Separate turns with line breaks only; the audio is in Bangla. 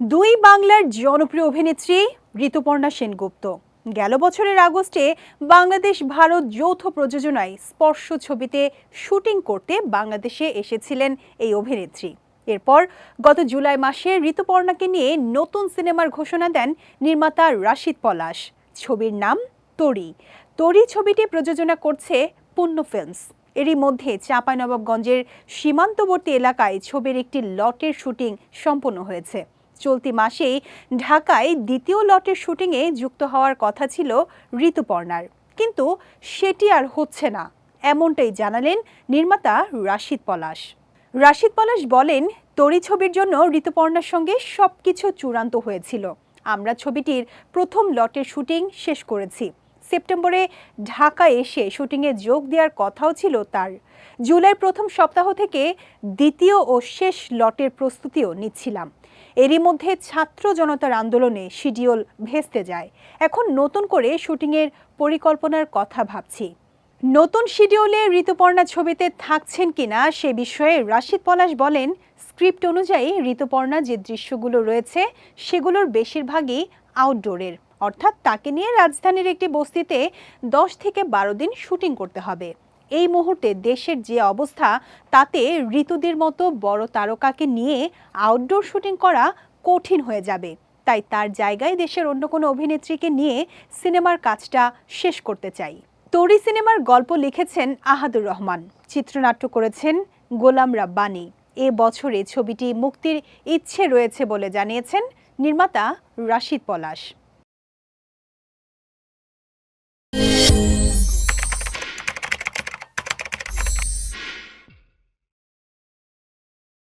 দুই বাংলার জনপ্রিয় অভিনেত্রী ঋতুপর্ণা সেনগুপ্ত। গেল বছরের আগস্টে বাংলাদেশ ভারত যৌথ প্রযোজনায় স্পর্শ ছবিতে শুটিং করতে বাংলাদেশে এসেছিলেন এই অভিনেত্রী। এরপর গত জুলাই মাসে ঋতুপর্ণাকে নিয়ে নতুন সিনেমার ঘোষণা দেন নির্মাতা রাশিদ পলাশ। ছবির নাম তরি। তরি ছবিটি প্রযোজনা করছে পূর্ণ ফিল্মস। এরই মধ্যে চাঁপাইনবাবগঞ্জের সীমান্তবর্তী এলাকায় ছবির একটি লটের শুটিং সম্পন্ন হয়েছে। চলতি মাসেই ঢাকায় দ্বিতীয় লটের শুটিংয়ে যুক্ত হওয়ার কথা ছিল ঋতুপর্ণার। কিন্তু সেটি আর হচ্ছে না, এমনটাই জানালেন নির্মাতা রাশিদ পলাশ। রাশিদ পলাশ বলেন তরি ছবির জন্য ঋতুপর্ণার সঙ্গে সব কিছু চূড়ান্ত হয়েছিল। আমরা ছবিটির প্রথম লটের শুটিং শেষ করেছি। সেপ্টেম্বরে ঢাকা এসে শুটিংয়ে যোগ দেওয়ার কথাও ছিল তার। জুলাই প্রথম সপ্তাহ থেকে দ্বিতীয় ও শেষ লটের প্রস্তুতিও নিচ্ছিলাম। এরই মধ্যে ছাত্র জনতার আন্দোলনে শিডিউল ভেস্তে যায়। এখন নতুন করে শুটিংয়ের পরিকল্পনার কথা ভাবছি। নতুন শিডিউলে ঋতুপর্ণা ছবিতে থাকছেন কিনা সে বিষয়ে রাশিদ পলাশ বলেন, স্ক্রিপ্ট অনুযায়ী ঋতুপর্ণা যে দৃশ্যগুলো রয়েছে, সেগুলোর বেশিরভাগই আউটডোরের অর্থাৎ তাকে নিয়ে রাজধানীর একটি বস্তিতে দশ থেকে বারো দিন শুটিং করতে হবে। এই মুহূর্তে দেশের যে অবস্থা, তাতে ঋতুদের মতো বড় তারকাকে নিয়ে আউটডোর শুটিং করা কঠিন হয়ে যাবে। তাই তার জায়গায় দেশের অন্য কোনো অভিনেত্রীকে নিয়ে সিনেমার কাজটা শেষ করতে চাই। তরি সিনেমার গল্প লিখেছেন আহাদুর রহমান। চিত্রনাট্য করেছেন গোলাম রাব্বানি। এ বছরে ছবিটি মুক্তির ইচ্ছে রয়েছে বলে জানিয়েছেন নির্মাতা রাশিদ পলাশ। Thank you.